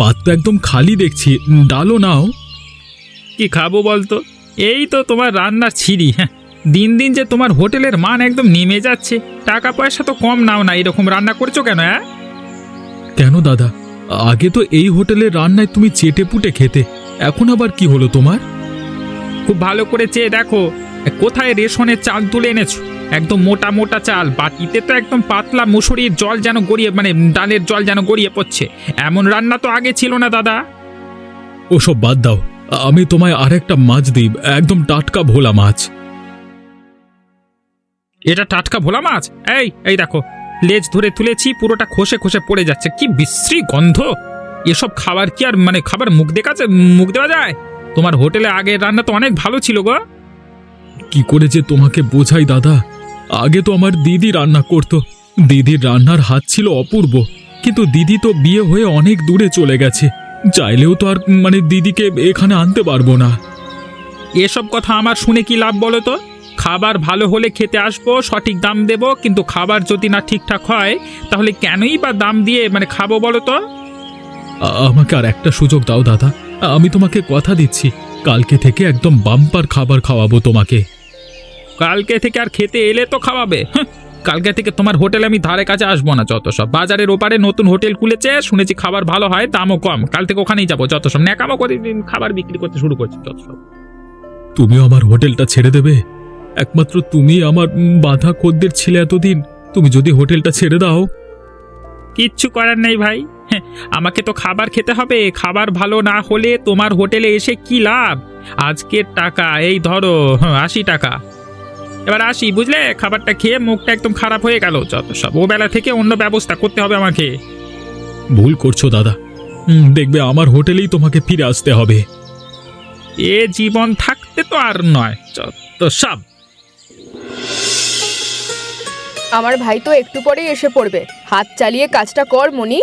পাত তো একদম খালি দেখছি ডালও নাও। কি খাব বলতো? এই তো তোমার রান্নার ছিঁড়ি হ্যাঁ। দিন দিন যে তোমার হোটেলের মান একদম নেমে যাচ্ছে টাকা পয়সা তো কম নাও না এরকম রান্না করছ কেন হ্যাঁ কেন দাদা? আগে তো এই হোটেলের রান্নায় তুমি চেটে পুটে খেতে এখন আবার কি হলো তোমার? খুব ভালো করে চেয়ে দেখো। কোথায় রেশনের চাল তুলে এনেছো? একদম মোটা মোটা চাল। বাটিতে তো একদম পাতলা মুসুরির জল যেন গড়িয়ে মানে ডালের জল যেন গড়িয়ে পড়ছে। এমন রান্না তো আগে ছিল না দাদা। ওসব বাদ দাও। আমি তোমায় আরেকটা মাছ দিই একদম টাটকা ভোলা মাছ। এটা টাটকা ভোলা মাছ? এই এই দেখো লেজ ধরে তুলেছি পুরোটা খসে খসে পড়ে যাচ্ছে। কি বিশ্রী গন্ধ! এসব খাবার কি আর মানে খাবার মুখ দেখাচ্ছে মুখ দেওয়া যায়? তোমার হোটেলে আগের রান্না তো অনেক ভালো ছিল গো। কি করে যে তোমাকে বোঝাই দাদা? আগে তো আমার দিদি রান্না করত। দিদির রান্নার হাত ছিল অপূর্ব কিন্তু দিদি তো বিয়ে হয়ে অনেক দূরে চলে গেছে। চাইলেও তো আর মানে দিদিকে এখানে আনতে পারব না। এসব কথা আমার শুনে কি লাভ বলো তো? খাবার ভালো হলে খেতে আসব সঠিক দাম দেবো কিন্তু খাবার যদি না ঠিকঠাক হয় তাহলে কেনই বা দাম দিয়ে মানে খাব বলো তো? আমাকে আর একটা সুযোগ দাও দাদা। আমি তোমাকে কথা দিচ্ছি। কালকে থেকে একদম বাম্পার খাবার খাওয়াবো তোমাকে। কালকে থেকে আর খেতে এলে তো খাওয়াবে। হাহ, কালকে থেকে তোমার হোটেলে আমি ধারে কাছে আসব না যত সব। বাজারের ওপারে নতুন হোটেল খুলেছে শুনেছি খাবার ভালো হয় দামও কম। কাল থেকে ওখানেই যাব যত সব। ন্যাকামো করে দিন খাবার বিক্রি করতে শুরু করছি যত সব। তুমি আমার হোটেলটা ছেড়ে দেবে? একমাত্র তুমি আমার উম, বাধা খদ্দের ছিলে এতদিন। তুমি যদি হোটেলটা ছেড়ে দাও। কিচ্ছু করার নেই ভাই। হ্যাঁ, আমাকে তো খাবার খেতে হবে। খাবার ভালো না হলে তোমার হোটেলে এসে কি লাভ? আজকের টাকা এই ধরো হ্যাঁ, আশি টাকা। এবার আসি বুঝলে? খাবারটা খেয়ে মুখটা একদম খারাপ হয়ে গেল। যত সব ও বেলা থেকে অন্য ব্যবস্থা করতে হবে আমাকে। ভুল করছ দাদা। হুম, দেখবে আমার হোটেলেই তোমাকে ফিরে আসতে হবে। এ জীবন থাকতে তো আর নয় যত সব। আমার ভাই তো একটু পরেই এসে পড়বে। হাত চালিয়ে কাজটা কর মনি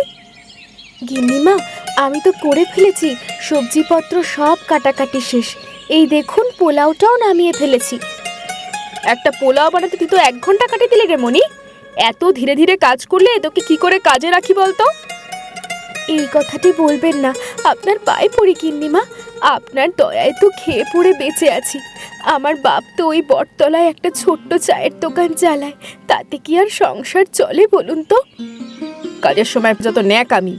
গিন্নিমা আমি তো করে ফেলেছি। সবজিপত্র সব কাটাকাটি শেষ। এই দেখুন পোলাওটাও নামিয়ে ফেলেছি। একটা পোলাও বানাতে তুই তো এক ঘণ্টা কাটিয়ে দিলে রে মনি এত ধীরে ধীরে কাজ করলে তোকে কি করে কাজে রাখি বলতো? এই কথাটি বলবেন না। আপনার পায়ে পড়ি গিন্নিমা। আপনার দয়ায় তো খেয়ে পড়ে বেঁচে আছি। আমার বাপ তো ওই বটতলায় একটা ছোট্ট চায়ের দোকান চালায়। তাতে কি আর সংসার চলে বলুন তো? কাজের সময় যত ন্যাক আমি।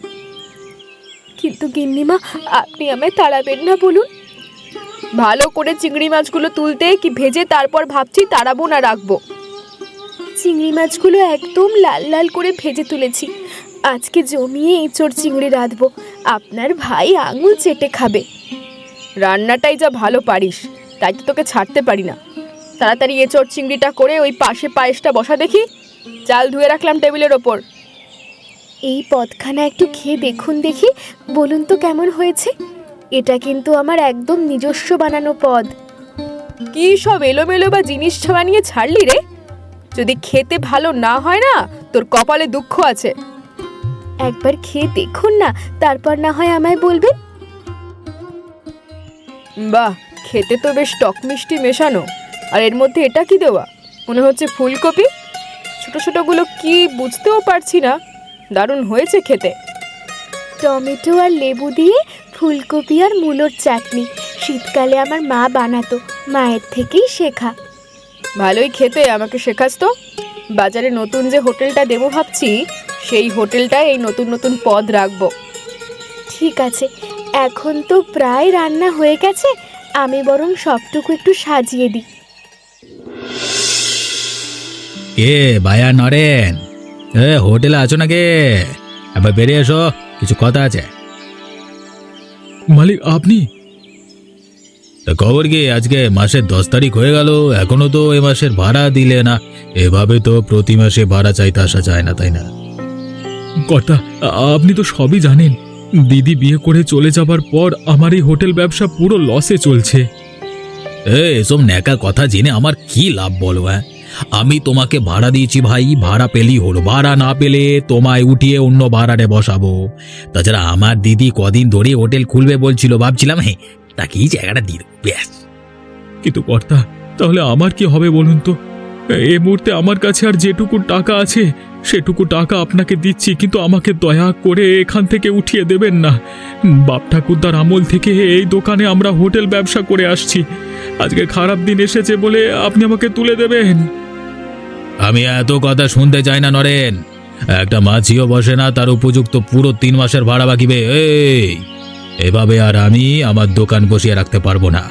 কিন্তু গিন্নিমা আপনি আমায় তাড়াবেন না বলুন। ভালো করে চিংড়ি মাছগুলো তুলতে কি ভেজে তারপর ভাবছি তাড়াবো না রাখব? চিংড়ি মাছগুলো একদম লাল লাল করে ভেজে তুলেছি। আজকে জমিয়ে এঁচড় চিংড়ি রাঁধবো। আপনার ভাই আঙুল চেটে খাবে। রান্নাটাই যা ভালো পারিস, তাই তো তোকে ছাড়তে পারি না। তাড়াতাড়ি এঁচড় চিংড়িটা করে ওই পাশে পায়েসটা বসা দেখি। চাল ধুয়ে রাখলাম টেবিলের ওপর। এই পদখানা একটু খেয়ে দেখুন দেখি, বলুন তো কেমন হয়েছে? এটা কিন্তু আমার একদম নিজস্ব বানানো পদ। কি সব এলোমেলো বা জিনিস বানিয়ে ছাড়লি রে? যদি খেতে ভালো না হয় না তোর কপালে দুঃখ আছে। একবার খেয়ে দেখুন না তারপর না হয় আমায় বলবেন। বাহ খেতে তো বেশ টক মিষ্টি মেশানো। আর এর মধ্যে এটা কি দেওয়া? মনে হচ্ছে ফুলকপি? ছোট ছোটগুলো কি বুঝতেও পারছি না। দারুণ হয়েছে খেতে। টমেটো আর লেবু দিয়ে ফুলকপি আর মূলোর চাটনি। শীতকালে আমার মা বানাতো মায়ের থেকেই শেখা। ভালোই খেতে আমাকে শেখাস তো। বাজারে নতুন যে হোটেলটা দেবো ভাবছি সেই হোটেলটায় এই নতুন নতুন পদ রাখব। ঠিক আছে এখন তো প্রায় রান্না হয়ে গেছে আমি বরং সবটুকু একটু সাজিয়ে দিই। কে ভায়া নরেন? এ হোটেলে আছো নাকি? এবার বেরিয়ে এসো কিছু কথা আছে। মালিক আপনি? তা খবর কি আজকে মাসের দশ তারিখ হয়ে গেল এখনও তো এ মাসের ভাড়া দিলে না। এভাবে তো প্রতি মাসে ভাড়া চাইতে আসা যায় না তাই না? কর্তা আপনি তো সবই জানেন। দিদি বিয়ে করে চলে যাবার পর আমার এই হোটেল ব্যবসা পুরো লসে চলছে। এ এসব ন্যাকা কথা জেনে আমার কি লাভ বলো হ্যাঁ? আমি তোমাকে ভাড়া দিয়েছি ভাই, ভাড়া পেলেই হলো। ভাড়া না পেলে তোমায় উঠিয়ে অন্য ভাড়ারে বসাবো। তাছাড়া আমার দিদি কদিন ধরে হোটেল খুলবে বলছিল, ভাবছিলাম হ্যাঁ তাকেই জায়গাটা দিয়ে ব্যাস। কিন্তু কর্তা, তাহলে আমার কি হবে বলুন তো? এই মুহূর্তে আমার কাছে আর যেটুকু টাকা আছে, সেটুকু টাকা আপনাকে দিচ্ছি, কিন্তু আমাকে দয়া করে এখান থেকে উঠিয়ে দেবেন না। বাপ ঠাকুরদার আমল থেকে এই দোকানে আমরা হোটেল ব্যবসা করে আসছি। আজকে খারাপ দিন এসেছে বলে আপনি আমাকে তুলে দেবেন। আমি এত কথা শুনতে চাই না নরেন। একটা মাছিও বসে না তার উপযুক্ত পুরো তিন মাসের ভাড়া বাকিবে এই এভাবে আর আমি আমার দোকান বসিয়ে রাখতে পারব না।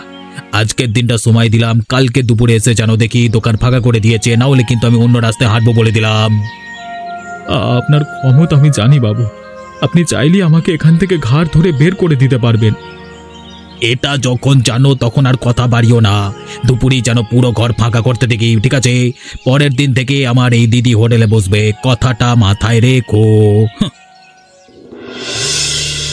আজকের দিনটা সময় দিলাম কালকে দুপুরে এসে যেন দেখি দোকান ফাঁকা করে দিয়েছে না হলে কিন্তু আমি অন্য রাস্তায় হাঁটবো বলে দিলাম। আপনার ক্ষমতা আমি জানি বাবু। আপনি চাইলে আমাকে এখান থেকে ঘাড় ধরে বের করে দিতে পারবেন। এটা যখন জানো, তখন আর কথা বাড়িও না। দুপুরেই যেন পুরো ঘর ফাঁকা করতে দেখি, ঠিক আছে? পরের দিন থেকে আমার এই দিদি হোটেলে বসবে। কথাটা মাথায় রেখো।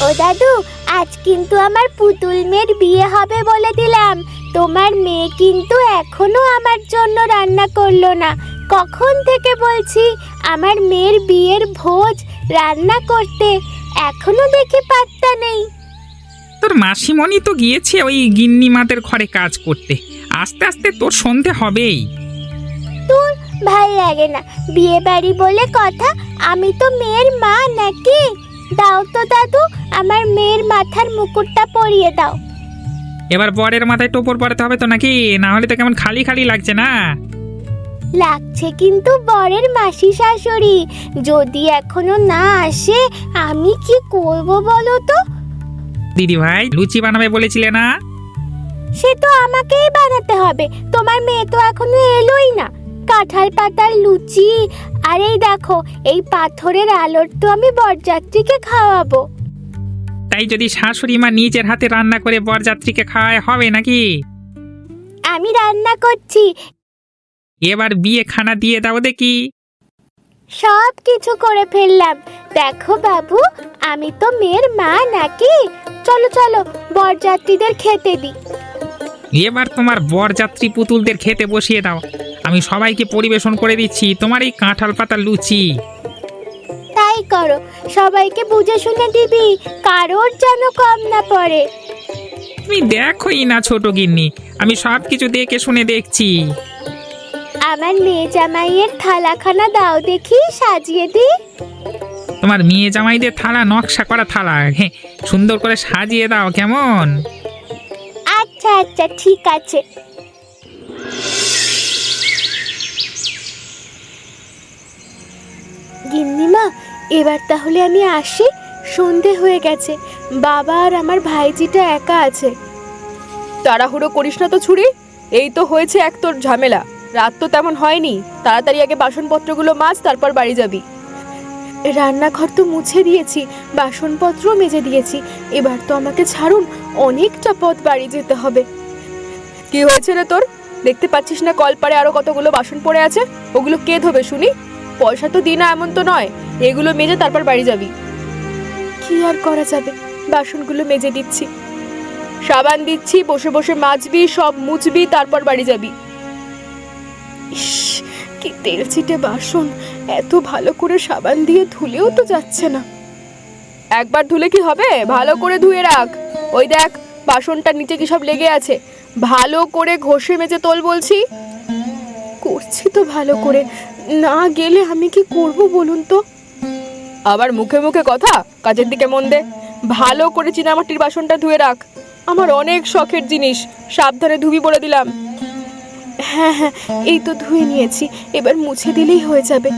ও দাদু, আজ কিন্তু আমার পুতুল মেয়ের বিয়ে হবে বলে দিলাম। তোমার মেয়ে কিন্তু এখনও আমার জন্য রান্না করল না। কখন থেকে বলছি, আমার মেয়ের বিয়ের ভোজ, রান্না করতে। এখনও দেখে পাত্তা নেই। তোর মাসিমণি তো গিয়েছে ওই গিন্নিমাদের ঘরে কাজ করতে। আস্তে আস্তে তোর সন্ধে হবেই। তোর ভালো লাগে না। বিয়ে বাড়ি বলে কথা আমি তো মেয়ের মা নাকি? দাও তো দাদু আমার মেয়ের মাথার মুকুটটা পরিয়ে দাও। এবার বরের মাথায় টোপর পরাতে হবে তো নাকি? না হলে তো কেমন খালি খালি লাগছে না? লাগছে কিন্তু বরের মাসি শাশুড়ি। যদি এখনও না আসে আমি কি করব বলো তো? দিদি ভাই লুচি বানাবে বলেছিলে না? সে তো আমাকেই বানাতে হবে। তোমার মেয়ে তো এখনও এলোই না। কাঁঠাল পাতার লুচি আর এই দেখো এই পাথরের আলোর তো আমি বরযাত্রীকে খাওয়াবো। তাই যদি শাশুড়ি মা নিজের হাতে রান্না করে বরযাত্রীকে খাওয়ায় হবে নাকি? আমি রান্না করছি। এবার বিয়ে খানা দিয়ে দাও দেখি। সব কিছু করে ফেললাম। দেখো বাবু আমি তো মেয়ের মা নাকি? চলো চলো বরযাত্রীদের খেতে দিই এবার তোমার বরযাত্রী পুতুলদের খেতে বসিয়ে দাও। আমি সবাইকে পরিবেশন করে দিচ্ছি তোমার এই কাঁঠাল পাতা লুচি। তাই করো সবাইকে বুঝে শুনে দিবি কারোর যেন কম না পড়ে। তুমি দেখোই না ছোট গিন্নি আমি সব কিছু দেখে শুনে দেখছি। আমার মেয়ে জামাইয়ের থালাখানা দাও দেখি সাজিয়ে দি তোমার মেয়ে জামাইদের থালা নকশা করা থালা হ্যাঁ সুন্দর করে সাজিয়ে দাও কেমন? আচ্ছা আচ্ছা ঠিক আছে। গিন্নিমা এবার তাহলে আমি আসি সন্ধে হয়ে গেছে বাবা আর আমার ভাইজিটা একা আছে। তাড়াহুড়ো করিস না তো ছুরি এই তো হয়েছে এক তোর ঝামেলা। রাত তো তেমন হয়নি। তাড়াতাড়ি আগে বাসনপত্রগুলো মাছ, তারপর বাড়ি যাবি। রান্নাঘর তো মুছে দিয়েছি বাসনপত্র মেজে দিয়েছি। এবার তো আমাকে ছাড়ুন, অনেকটা পথ বাড়ি যেতে হবে। কি হয়েছে রে তোর? দেখতে পাচ্ছিস না কলপারে আরও কতগুলো বাসন পড়ে আছে? ওগুলো কে ধোবে শুনি? পয়সা তো দিই না এমন তো নয়। এগুলো মেজে তারপর বাড়ি যাবি। কি আর করা যাবে? বাসনগুলো মেজে দিচ্ছি। সাবান দিচ্ছি, বসে বসে মাজবি, সব মুছবি, তারপর বাড়ি যাবি। ইস, কি তেল ছিটে বাসন, এত ভালো করে সাবান দিয়ে ধুলেও তো যাচ্ছে না। একবার ধুলে কি হবে? ভালো করে ধুয়ে রাখ। ওই দেখ, বাসনটার নিচে কি সব লেগে আছে। ভালো করে ঘষে মেজে তোল বলছি। করছি তো ভালো করে। না গেলে আমি কি করব বলুন তো? আবার মুখে মুখে কথা? কাজের দিকে মন দে। ভালো করে চিনামাটির বাসনটা ধুয়ে রাখ। আমার অনেক শখের জিনিস। সাবধানে ধুবি বলে দিলাম। হ্যাঁ হ্যাঁ এই তো ধুয়ে নিয়েছি। এবার মুছে দিলেই হয়ে যাবে।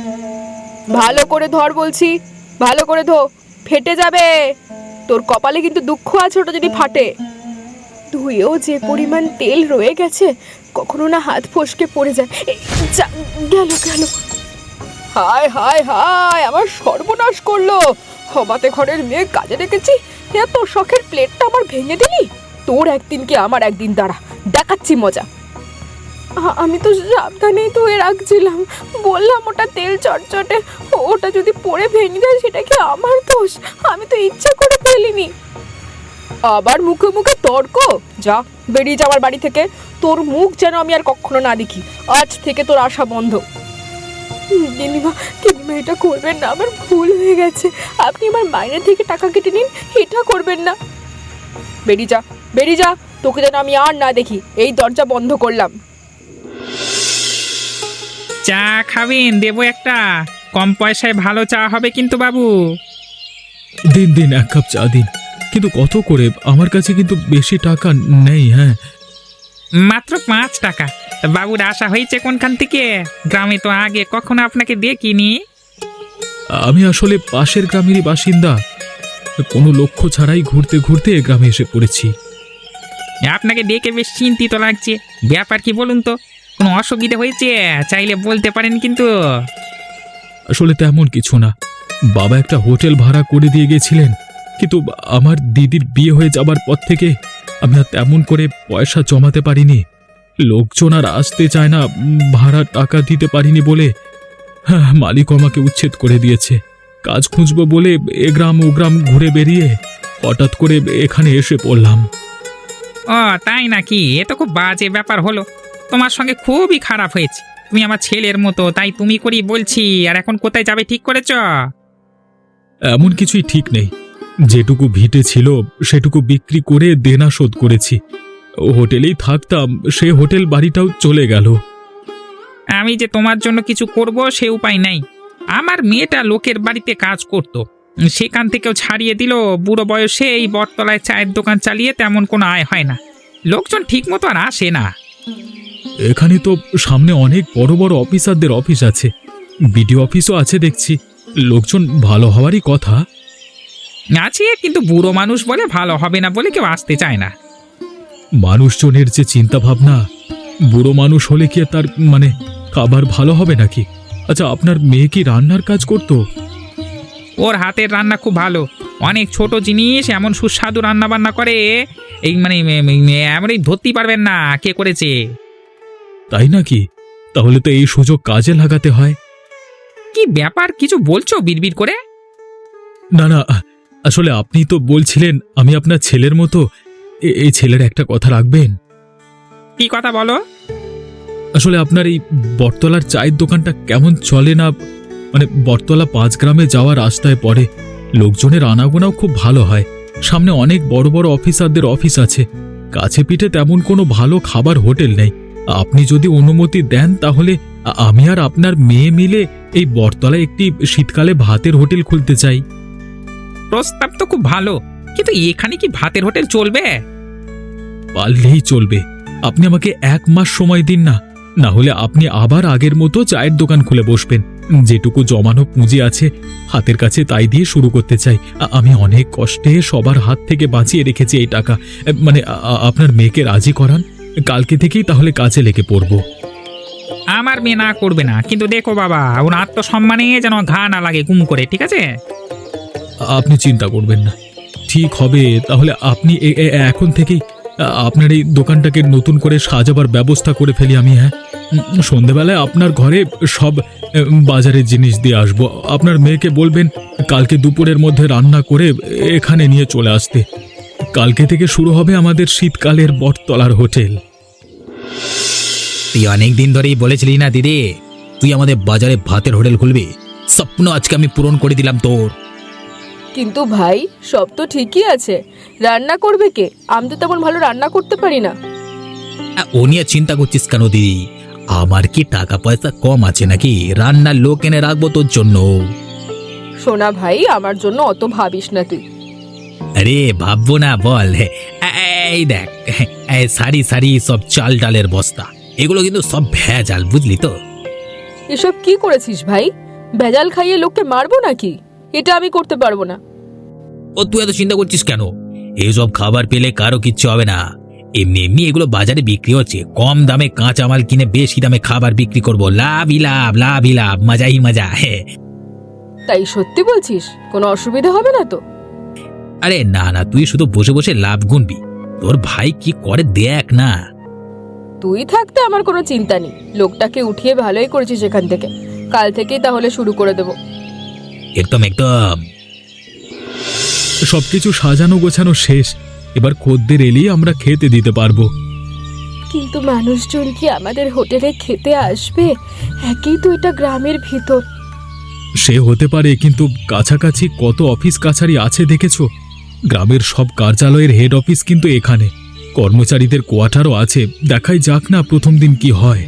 ভালো করে ধর বলছি, ভালো করে ধো, ফেটে যাবে। তোর কপালে কিন্তু দুঃখ আছে ওটা যদি ফাটে। ধুয়েও যে পরিমাণ তেল রয়ে গেছে, কখনো না হাত ফসকে পড়ে যায়। গেল গেল। হায় হায় হায়, আমার সর্বনাশ করল। হবাতে ঘরের মেয়ে কাজে রেখেছি এত শখের প্লেটটা আমার ভেঙে দিলি? তোর একদিন কি আমার একদিন, দাঁড়া, দেখাচ্ছি মজা। আমি তো সাবধানেই ধুয়ে রাখছিলাম। বললাম ওটা তেল চটচটে। ওটা যদি পড়ে ভেঙে যায়, সেটা কি আমার দোষ? আমি তো ইচ্ছা করে ফেলিনি। আবার মুখে মুখে তর্ক? যা, বেরিয়ে যাওয়ার বাড়ি থেকে। তোর মুখ যেন আমি আর কখনো না দেখি। আজ থেকে তোর আশা বন্ধ। গিনিমা গিনিমা, এটা করবেন না। আমার ভুল হয়ে গেছে। আপনি আমার মাইনে থেকে টাকা কেটে নিন। এটা করবেন না। বেরিয়ে যা বেরিয়ে যা। তোকে যেন আমি আর না দেখি। এই দরজা বন্ধ করলাম। চা খাবেন? দেবো একটা। কম পয়সায় ভালো চা হবে কিন্তু বাবু। দিন দিন এক কাপ চা দিন। কিন্তু কত করে? আমার কাছে কিন্তু বেশি টাকা নেই হ্যাঁ। মাত্র পাঁচ টাকা। তা বাবুর আশা হয়েছে কোনখান থেকে? গ্রামে তো আগে কখনো আপনাকে দেখিনি। আমি আসলে পাশের গ্রামেরই বাসিন্দা। কোনো লক্ষ্য ছাড়াই ঘুরতে ঘুরতে গ্রামে এসে পড়েছি। আপনাকে দেখে বেশ চিন্তিত লাগছে। ব্যাপার কি বলুন তো? কোনো অসুবিধা হয়েছে? চাইলে বলতে পারেন কিন্তু। আসলে তেমন কিছু না। বাবা একটা হোটেল ভাড়া করে দিয়ে গেছিলেন। কিন্তু আমার দিদির বিয়ে হয়ে যাবার পর থেকে আমি আর তেমন করে পয়সা জমাতে পারিনি। লোকজন আর আসতে চায় না ভাড়া টাকা দিতে পারিনি বলে। হ্যাঁ, মালিক আমাকে উচ্ছেদ করে দিয়েছে। কাজ খুঁজবো বলে এ গ্রাম ও গ্রাম ঘুরে বেরিয়ে হঠাৎ করে এখানে এসে পড়লাম। ও তাই নাকি? এ তো খুব বাজে ব্যাপার হলো। তোমার সঙ্গে খুবই খারাপ হয়েছে। তুমি আমার ছেলের মতো তাই তুমি করি বলছি আর এখন কোথায় যাবে ঠিক করেছ? এমন কিছুই ঠিক নেই। যেটুকু ভিটে ছিল সেটুকু বিক্রি করে দেনা শোধ করেছি। ও হোটেলেই থাকতাম সে হোটেল বাড়িটাও চলে গেল। আমি যে তোমার জন্য কিছু করব সে উপায় নাই। আমার মেয়েটা লোকের বাড়িতে কাজ করত। সেখান থেকেও ছাড়িয়ে দিল। বুড়ো বয়সে এই বটতলায় চায়ের দোকান চালিয়ে তেমন কোনো আয় হয় না। লোকজন ঠিক মতো আর আসে না। এখানে তো সামনে অনেক বড় বড় অফিসারদের অফিস আছে। বিডিও অফিসও আছে দেখছি। লোকজন ভালো হওয়ারই কথা। আছে কিন্তু বুড়ো মানুষ বলে ভালো হবে না বলে কেউ আসতে চায় না। মানুষজনের যে চিন্তা ভাবনা বুড়ো মানুষ হলে কি আর তার মানে খাবার ভালো হবে নাকি? আচ্ছা আপনার মেয়ে কি রান্নার কাজ করতো? ওর হাতের রান্না খুব ভালো। অনেক ছোট জিনিস এমন সুস্বাদু রান্না বান্না করে এই মানে এমনই ধরতেই পারবেন না কে করেছে? তাই নাকি? তাহলে তো এই সুযোগ কাজে লাগাতে হয়। কি ব্যাপার? কিছু বলছো বিড়বিড় করে? না না আসলে আপনি তো বলছিলেন আমি আপনার ছেলের মতো। এ- এই ছেলের একটা কথা রাখবেন? কি কথা বলো? আসলে আপনার এই বটতলার চায়ের দোকানটা কেমন চলে না মানে বটতলা পাঁচ গ্রামে যাওয়া রাস্তায় পড়ে। লোকজনের আনাগোনাও খুব ভালো হয়। সামনে অনেক বড় বড় অফিসারদের অফিস আছে। কাছে পিঠে তেমন কোনো ভালো খাবার হোটেল নেই। আপনি যদি অনুমতি দেন তাহলে আমি আর আপনার মেয়ে মিলে এই বটতলায় একটি শীতকালে ভাতের হোটেল খুলতে চাই। প্রস্তাব তো খুব ভালো কিন্তু এখানে কি ভাতের হোটেল চলবে? পারলেই চলবে। আপনি আমাকে এক মাস সময় দিন না না হলে আপনি আবার আগের মতো চায়ের দোকান খুলে বসবেন। যেটুকু জমানো পুঁজি আছে হাতের কাছে তাই দিয়ে শুরু করতে চাই। আমি অনেক কষ্টে সবার হাত থেকে বাঁচিয়ে রেখেছি এই টাকা। মানে আপনার মেয়েকে রাজি করান? কালকে থেকেই তাহলে কাজে লেগে পড়ব। আমার মেয়ে না করবে না কিন্তু দেখো বাবা ওর আত্মসম্মানে যেন ঘা না লাগে গুম করে ঠিক আছে? আপনি চিন্তা করবেন না। ঠিক হবে তাহলে আপনি এ- এ- এখন থেকেই আ, আপনার এই দোকানটাকে নতুন করে সাজাবার ব্যবস্থা করে ফেলি আমি হ্যাঁ? উম, সন্ধেবেলায় আপনার ঘরে সব বাজারের জিনিস দিয়ে আসব। আপনার মেয়েকে বলবেন কালকে দুপুরের মধ্যে রান্না করে এখানে নিয়ে চলে আসতে। কালকে থেকে শুরু হবে আমাদের শীতকালের বটতলার হোটেল। তুই অনেক দিন ধরেই বলেছিলি না দিদি। তুই আমাদের বাজারে ভাতের হোটেল খুলবি। স্বপ্ন আজকে আমি পূরণ করে দিলাম তোর। কিন্তু ভাই সব তো ঠিকই আছে। রান্না করবে কে? আমি তো তেমন ভালো রান্না করতে পারি না। আ, ও নিয়ে চিন্তা করছিস কেন দিদি? আমার কি টাকা পয়সা কম আছে নাকি? রান্নার লোক এনে রাখব তোর জন্য। সোনা ভাই আমার জন্য অত ভাবিস না তুই। আরে ভাববো না বল। এই দেখ সারি সারি সব চাল ডালের বস্তা। এগুলো কিন্তু সব ভেজাল বুঝলি তো? এসব কি করেছিস ভাই? ভেজাল খাইয়ে লোককে মারবো নাকি? এটা আমি করতে পারব না। ও তুই এত চিন্তা করছিস কেন? এইসব খাবার পেলে কারও কিচ্ছু হবে না। এমনি এমনি এগুলো বাজারে বিক্রি হচ্ছে। কম দামে কাঁচা মাল কিনে বেশি দামে খাবার বিক্রি করব। লাভই লাভ লাভই লাভ মজাই মজা হ্যাঁ তাই সত্যি বলছিস? কোনো অসুবিধা হবে না তো? আরে না না তুই শুধু বসে বসে লাভ গুনবি। তোর ভাই কি করে দেখ না? তুই থাকতে আমার কোনো চিন্তা নেই। লোকটাকে উঠিয়ে ভালোই করেছিস এখান থেকে। কাল থেকেই তাহলে শুরু করে দেবো। একদম একদম। সবকিছু সাজানো গোছানো শেষ। এবার খদ্দের এলেই আমরা খেতে দিতে পারব। কিন্তু মানুষজন কি আমাদের হোটেলে খেতে আসবে? একই তো এটা গ্রামের ভিতর। সে হতে পারে কিন্তু কাছাকাছি কত অফিস কাছারি আছে দেখেছ? গ্রামের সব কার্যালয়ের হেড অফিস কিন্তু এখানে। কর্মচারীদের কোয়ার্টারও আছে, দেখাই যাক না প্রথম দিন কি হয়।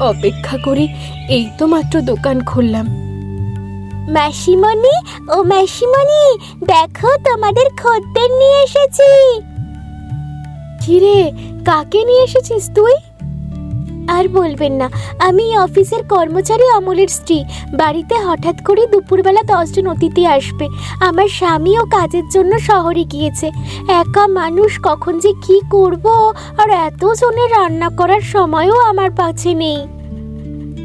অপেক্ষা করি, এই তো মাত্র দোকান খুললাম। মাসিমণি, ও মাসিমণি, দেখো তোমাদের খদ্দের নিয়ে এসেছি। কিরে, কাকে নিয়ে এসেছিস তুই? আর বলবেন না। আমি অফিসের কর্মচারী অমলের স্ত্রী। বাড়িতে হঠাৎ করে দুপুরবেলা দশজন অতিথি আসবে। আমার স্বামীও কাজের জন্য শহরে গিয়েছে। একা মানুষ কখন যে কি করব আর এত জনের রান্না করার সময়ও আমার কাছে নেই।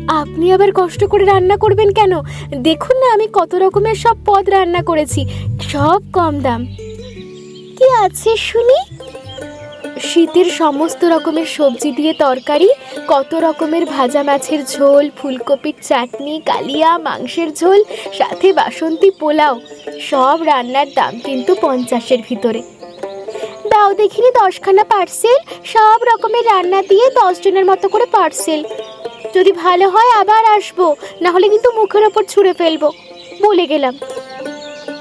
আপনি আবার কষ্ট করে রান্না করবেন কেন? দেখুন না আমি কত রকমের সব পদ রান্না করেছি। সব কম দাম। কি আছে শুনি? শীতের সমস্ত রকমের সবজি দিয়ে তরকারি, কত রকমের ভাজা মাছের ঝোল, ফুলকপির চাটনি, কালিয়া, মাংসের ঝোল, সাথে বাসন্তী পোলাও, সব রান্নার দাম কিন্তু পঞ্চাশের ভিতরে। দাও দেখিনি দশখানা পার্সেল সব রকমের রান্না দিয়ে দশ জনের মতো করে পার্সেল যদি ভালো হয় আবার আসব, না হলে কিন্তু মুখের ওপর ছুঁড়ে ফেলব। বলে গেলাম।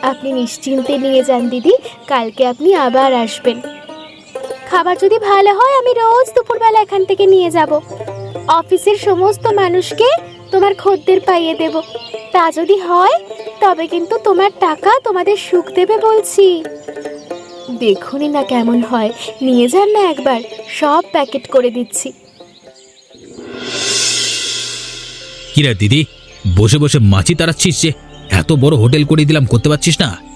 আপনি নিশ্চিন্তে নিয়ে যান দিদি, কালকে আপনি আবার আসবেন। খাবার যদি ভালো হয়, আমি রোজ দুপুরবেলা এখান থেকে নিয়ে যাব। অফিসের সমস্ত মানুষকে তোমার খদ্দের পাইয়ে দেব। তা যদি হয়, তবে কিন্তু তোমার টাকা তোমাদের সুখ দেবে বলছি। দেখুনি না কেমন হয়। নিয়ে যান না একবার। সব প্যাকেট করে দিচ্ছি। কিরে দিদি, বসে বসে মাছি তাড়াচ্ছিস যে, এত বড় হোটেল করে দিলাম, করতে পারছিস না?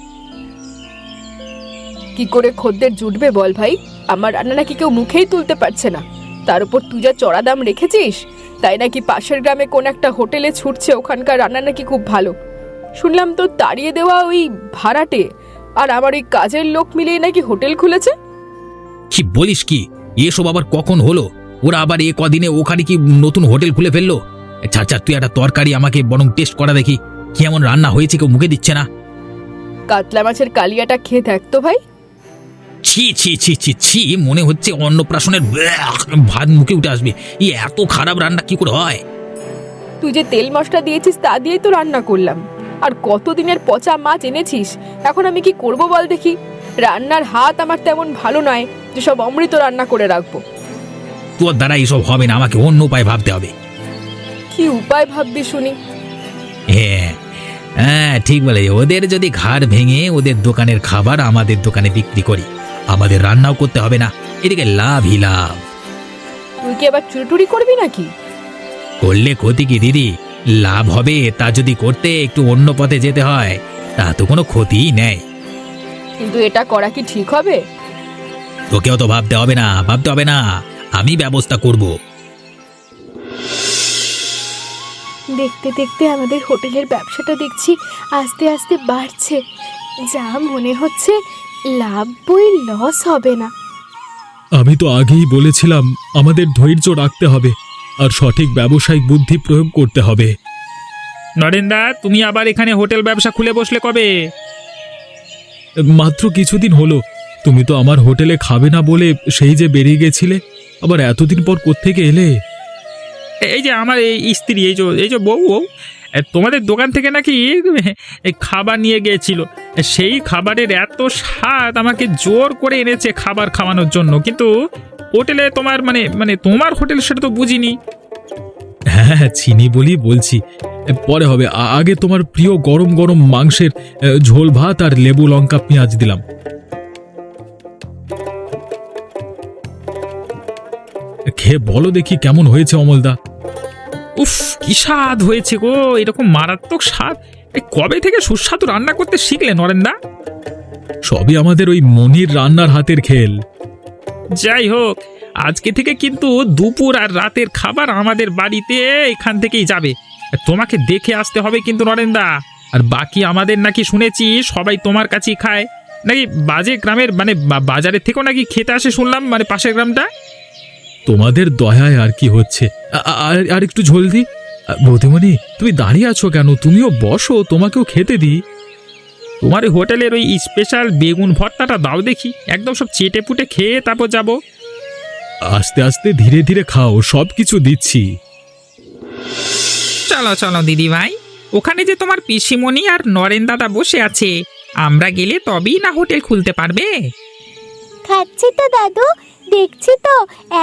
কি করে খদ্দের জুটবে বল ভাই? আমার রান্না নাকি কেউ মুখেই তুলতে পারছে না। তার উপর তুই যা চড়া দাম রেখেছিস তাই নাকি পাশের গ্রামে কোন একটা হোটেলে ছুটছে ওখানকার রান্না নাকি খুব ভালো। শুনলাম তো তাড়িয়ে দেওয়া ওই ভাড়াটে আর আমার ওই কাজের লোক মিলিয়ে নাকি হোটেল খুলেছে? কি বলিস কি? এসব আবার কখন হলো? ওরা আবার এ কদিনে ওখানে কি নতুন হোটেল খুলে ফেলল? ছাড় ছাড় তুই একটা তরকারি আমাকে বরং টেস্ট করা দেখি। কি এমন রান্না হয়েছে কেউ মুখে দিচ্ছে না? কাতলা মাছের কালিয়াটা খেয়ে দেখ তো ভাই। ছি ছি ছি ছি ছি মনে হচ্ছে অন্নপ্রাশনের ভাত মুখে উঠে আসবে। এই এত খারাপ রান্না কি করে হয়? তুই যে তেল মশলা দিয়েছিস তা দিয়েই তো রান্না করলাম। আর কতদিনের পচা মাছ এনেছিস এখন আমি কি করব বল দেখি? রান্নার হাত আমার তেমন ভালো নয় যে সব অমৃত রান্না করে রাখব। তোর দ্বারা এসব হবে না আমাকে অন্য উপায় ভাবতে হবে। কি উপায় ভাববি শুনি? হ্যাঁ হ্যাঁ ঠিক বলে ওদের যদি ঘাড় ভেঙে ওদের দোকানের খাবার আমাদের দোকানে বিক্রি করি। আমাদের রান্নাও করতে হবে না। এদিকে লাভই লাভ। তুই কি আবার চুরি করবি নাকি? করলে ক্ষতি কি দিদি? লাভ হবে তা যদি করতে একটু অন্য পথে যেতে হয় তা তো কোনো ক্ষতিই নেই। কিন্তু এটা করা কি ঠিক হবে? তোকেও তো ভাবতে হবে না ভাবতে হবে না। আমি ব্যবস্থা করব। দেখতে দেখতে আমাদের হোটেলের ব্যবসাটা দেখছি আস্তে আস্তে বাড়ছে। যা মনে হচ্ছে লাভ বই লস হবে না। আমি তো আগেই বলেছিলাম আমাদের ধৈর্য রাখতে হবে আর সঠিক ব্যবসায়িক বুদ্ধি প্রয়োগ করতে হবে। নরেন্দা তুমি আবার এখানে হোটেল ব্যবসা খুলে বসলে কবে? মাত্র কিছুদিন হলো তুমি তো আমার হোটেলে খাবে না বলে সেই যে বেরিয়ে গেছিলে আবার এতদিন পর কোত্থেকে এলে? এই যে আমার এই স্ত্রী এই যে এই যে বউ বউ তোমাদের দোকান থেকে নাকি খাবার নিয়ে গিয়েছিল। সেই খাবারের এত স্বাদ আমাকে জোর করে এনেছে খাবার খাওয়ানোর জন্য। কিন্তু হোটেলে তোমার মানে মানে তোমার হোটেল সেটা তো বুঝিনি। হ্যাঁ হ্যাঁ, চিনি বলি বলছি। পরে হবে। আগে তোমার প্রিয় গরম গরম মাংসের ঝোল ভাত আর লেবু লঙ্কা পেঁয়াজ দিলাম। খেয়ে বলো দেখি কেমন হয়েছে অমলদা। উফ কি স্বাদ হয়েছে গো এরকম মারাত্মক স্বাদ। এই কবে থেকে সুস্বাদু রান্না করতে শিখলে নরেন্দা? সবই আমাদের ওই মনির রান্নার হাতের খেল। যাই হোক আজকে থেকে কিন্তু দুপুর আর রাতের খাবার আমাদের বাড়িতে এখান থেকেই যাবে। তোমাকে দেখে আসতে হবে কিন্তু নরেন্দা। আর বাকি আমাদের নাকি শুনেছি সবাই তোমার কাছেই খায়। নাকি বাজে গ্রামের মানে বাজারের থেকেও নাকি খেতে আসে শুনলাম মানে পাশের গ্রামটা? তোমাদের দয়ায় আর কি হচ্ছে? আর আর একটু ঝোল দি বৌদিমণি তুমি দাঁড়িয়ে আছো কেন? তুমিও বসো তোমাকেও খেতে দিই। তোমার ওই হোটেলের ওই স্পেশাল বেগুন ভর্তাটা দাও দেখি। একদম সব চেটে পুটে খেয়ে তারপর যাব। আস্তে আস্তে ধীরে ধীরে খাও সব কিছু দিচ্ছি। চলো চলো দিদি ভাই ওখানে যে তোমার পিসিমণি আর নরেন দাদা বসে আছে আমরা গেলে তবেই না হোটেল খুলতে পারবে? খাচ্ছি তো দাদু দেখছি তো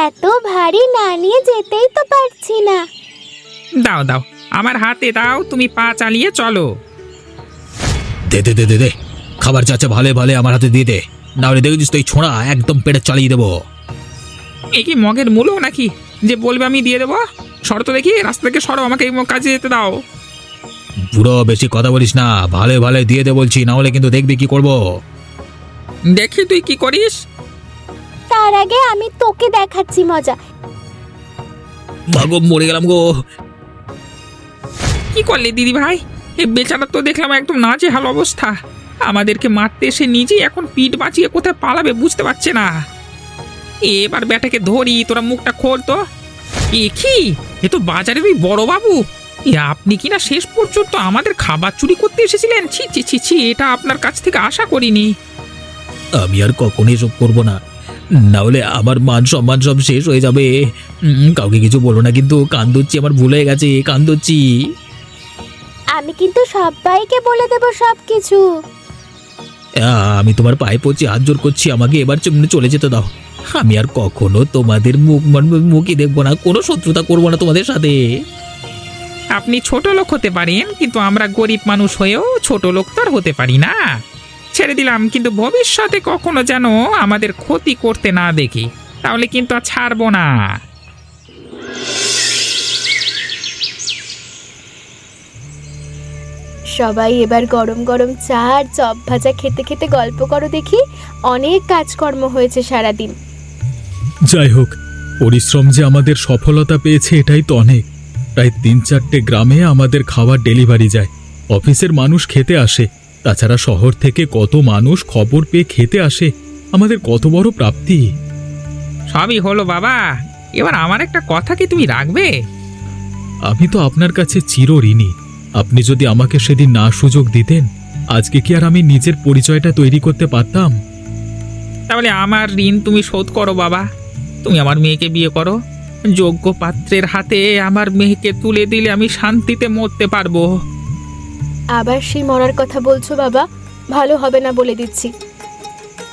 এত ভারী না নিয়ে যেতেই তো পারছি না। দাও দাও আমার হাতে দাও তুমি পা চালিয়ে চলো। দে দে দে দে দে খাবার চাচ্ছে ভালে ভালে আমার হাতে দিয়ে দে। না হলে দেখেছিস তো এই ছোঁড়া একদম পেটে চালিয়ে দেবো। এ কি মগের মূলো নাকি? যে বলবে আমি দিয়ে দেবো? শর্ত দেখি রাস্তা থেকে সরো আমাকে এই কাজে যেতে দাও। পুরো বেশি কথা বলিস না ভালে ভালে দিয়ে দে বলছি না হলে কিন্তু দেখবি কি করব। দেখি তুই কি করিস। তার আগে আমি তোকে দেখাচ্ছি মজা। ভাগো মরে গেলাম গো। কি করলে দিদি ভাই এই বেচারা তো দেখলাম একদম নাচে হাল অবস্থা। আমাদেরকে মারতে এসে নিজেই এখন পিঠ বাঁচিয়ে কোথায় পালাবে বুঝতে পারছে না। এবার ব্যাটাকে ধরি তোরা মুখটা খোল তো। এ কি? এ তো বাজারের ওই বড় বাবু। এ আপনি কি না শেষ পর্যন্ত আমাদের খাবার চুরি করতে এসেছিলেন? ছি ছি ছি ছি এটা আপনার কাছ থেকে আশা করিনি। আমি আর কখনো এসব করব না। না হলে আমার মান সম্মান সব শেষ হয়ে যাবে। কাউকে কিছু বলো না কিন্তু কান্দুচ্ছি আমার ভুল হয়ে গেছে কান্দুচ্ছি। আমি কিন্তু সবাইকে বলে দেব সব কিছু আমি তোমার পায়ে পড়ছি হাত জোর করছি আমাকে এবার চলে যেতে দাও। আমি আর কখনো তোমাদের মুখ মান- মুখই দেখব না কোনো শত্রুতা করব না তোমাদের সাথে। আপনি ছোট লোক হতে পারেন কিন্তু আমরা গরিব মানুষ হয়েও ছোট লোক তো আর হতে পারি না। ছেড়ে দিলাম কিন্তু ভবিষ্যতে কখনো যেন আমাদের ক্ষতি করতে না দেখি। তাহলে কিন্তু আর ছাড়বো না। সবাই এবার গরম গরম চা আর চপ ভাজা খেতে খেতে গল্প করো দেখি। অনেক কাজকর্ম হয়েছে সারাদিন। যাই হোক পরিশ্রম যে আমাদের সফলতা পেয়েছে এটাই তো অনেক। প্রায় তিন চারটে গ্রামে আমাদের খাবার ডেলিভারি যায়। অফিসের মানুষ খেতে আসে। তাছাড়া শহর থেকে কত মানুষ খবর পেয়ে খেতে আসে আমাদের কত বড় প্রাপ্তি। সবই হলো বাবা। এবার আমার একটা কথা কি তুমি রাখবে? আমি তো আপনার কাছে চির ঋণী। আপনি যদি আমাকে সেদিন না সুযোগ দিতেন আজকে কি আর আমি নিজের পরিচয়টা তৈরি করতে পারতাম? তাহলে আমার ঋণ তুমি শোধ করো বাবা। তুমি আমার মেয়েকে বিয়ে করো। যোগ্য পাত্রের হাতে আমার মেয়েকে তুলে দিলে আমি শান্তিতে মরতে পারব। আবার সেই মরার কথা বলছো বাবা? ভালো হবে না বলে দিচ্ছি।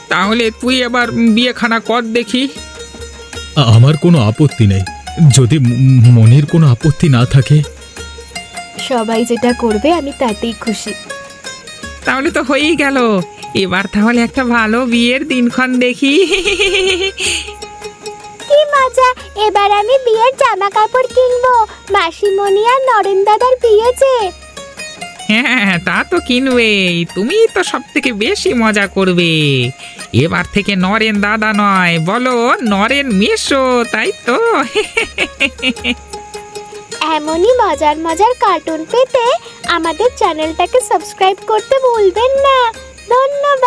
তাহলে তুই এবার বিয়েখানা কর দেখি। আমার কোনো আপত্তি নেই। যদি মনির কোনো আপত্তি না থাকে। সবাই যেটা করবে আমি তাতেই খুশি। তাহলে তো হয়েই গেল। এবার তাহলে একটা ভালো বিয়ের দিনক্ষণ দেখি। কি মজা! এবার আমি বিয়ের জামা কাপড় কিনবো। মাসিমণি আর নরেন দাদার বিয়ে যে। হ্যাঁ তা তো কিনবেই। তুমি তো সব থেকে বেশি মজা করবে। এবার থেকে নরেন দাদা নয়, বলো নরেন মেশো তাই তো? এমনই মজার মজার কার্টুন পেতে আমাদের চ্যানেলটাকে সাবস্ক্রাইব করতে ভুলবেন না। ধন্যবাদ।